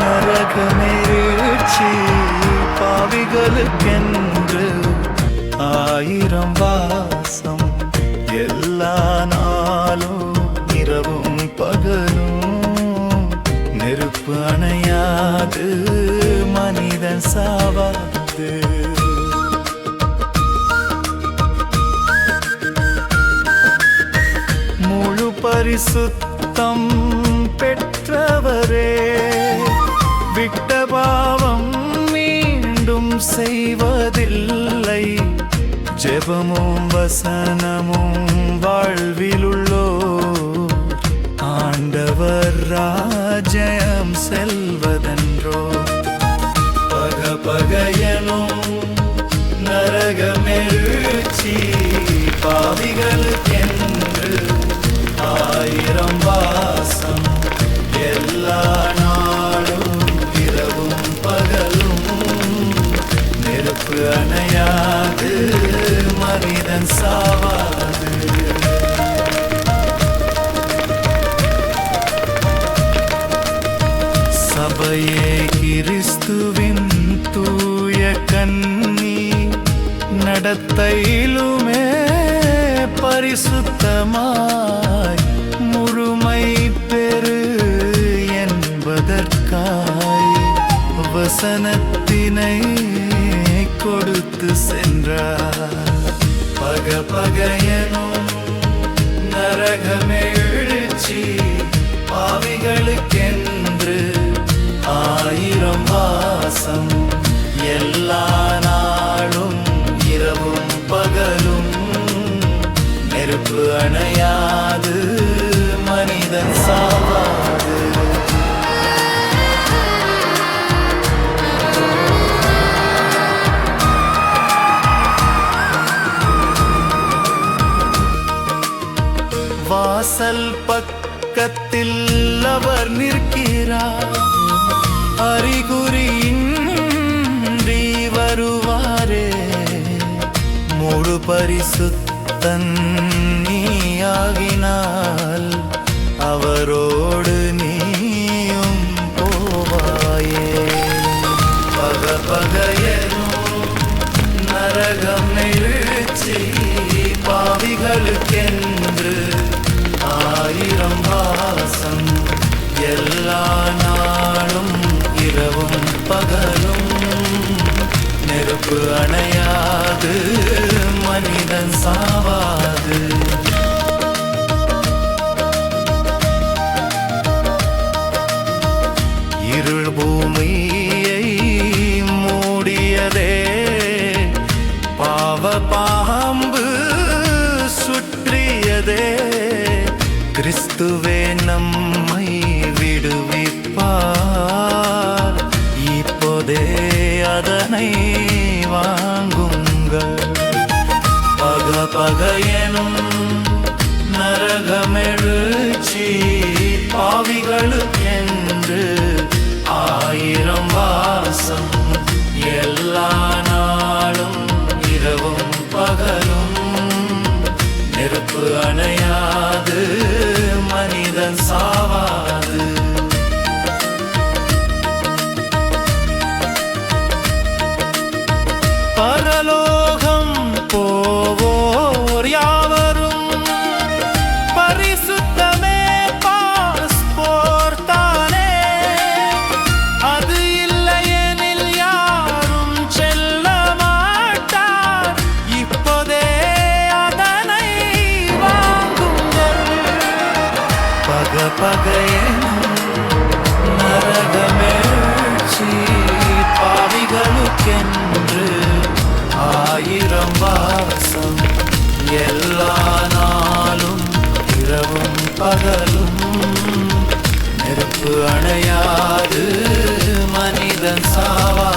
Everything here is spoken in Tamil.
நரகமேழ்ச்சி பாவிகளுக்கென்று ஆயிரம் வாசம் எல்லா நாளும் இரவும் பகலும். நெருப்பு அணையாது மனிதன் சாவாது. முழு பரிசுத்தம் பெற்றவரே விட்ட பாவம் மீண்டும் செய்வதில்லை. ஜெபமும் வசனமும் வாழ்விலுள்ளோ ஆண்டவர் ராஜயம் செல்வதென்றோ. பக பகையனும் நரகமெழுச்சி பாவிகளுக்கென்று சாவாது சபையே கிறிஸ்துவின் தூய கன்னி நடத்தையிலுமே பரிசுத்தமாய் முழுமை பெரு என்பதற்காய் வசனத்தினை கொடுத்து சென்றார். பக பகையனும் நரகமெழுச்சி பாவிகளுக்கென்று ஆயிரம் வாசம் எல்லா நாளும் இரவும் பகலும் நெருப்பு அணையாது மனிதன் சாவாது வாசல் பக்கத்தில் அவர் நிற்கிறார் அறிகுறியின்றி வருவாரே. முழு பரிசுத்தன் நீயாகினால் அவரோடு நீயும் போவாயே. பக பகையனும் நரகம் நெருப்பு அணையாது மனிதன் சாவாது. இருள் பூமியை மூடியதே பாவ பாம்பு சுற்றியதே கிறிஸ்துவ பகையனும் நரகமெழுச்சி பாவிகளுக்கென்று ஆயிரம் வாசம் எல்லா நாளும் இரவும் பகலும். நெருப்பு அணையாது மனிதன் சாவாது. பரலோ பகையனும் நரகமேழ்ச்சி பாவிகளுக்கென்று ஆயிரம் வாசம் எல்லா நாளும் இரவும் பகலும் நெருப்பு அணையாது மனிதன் சாவா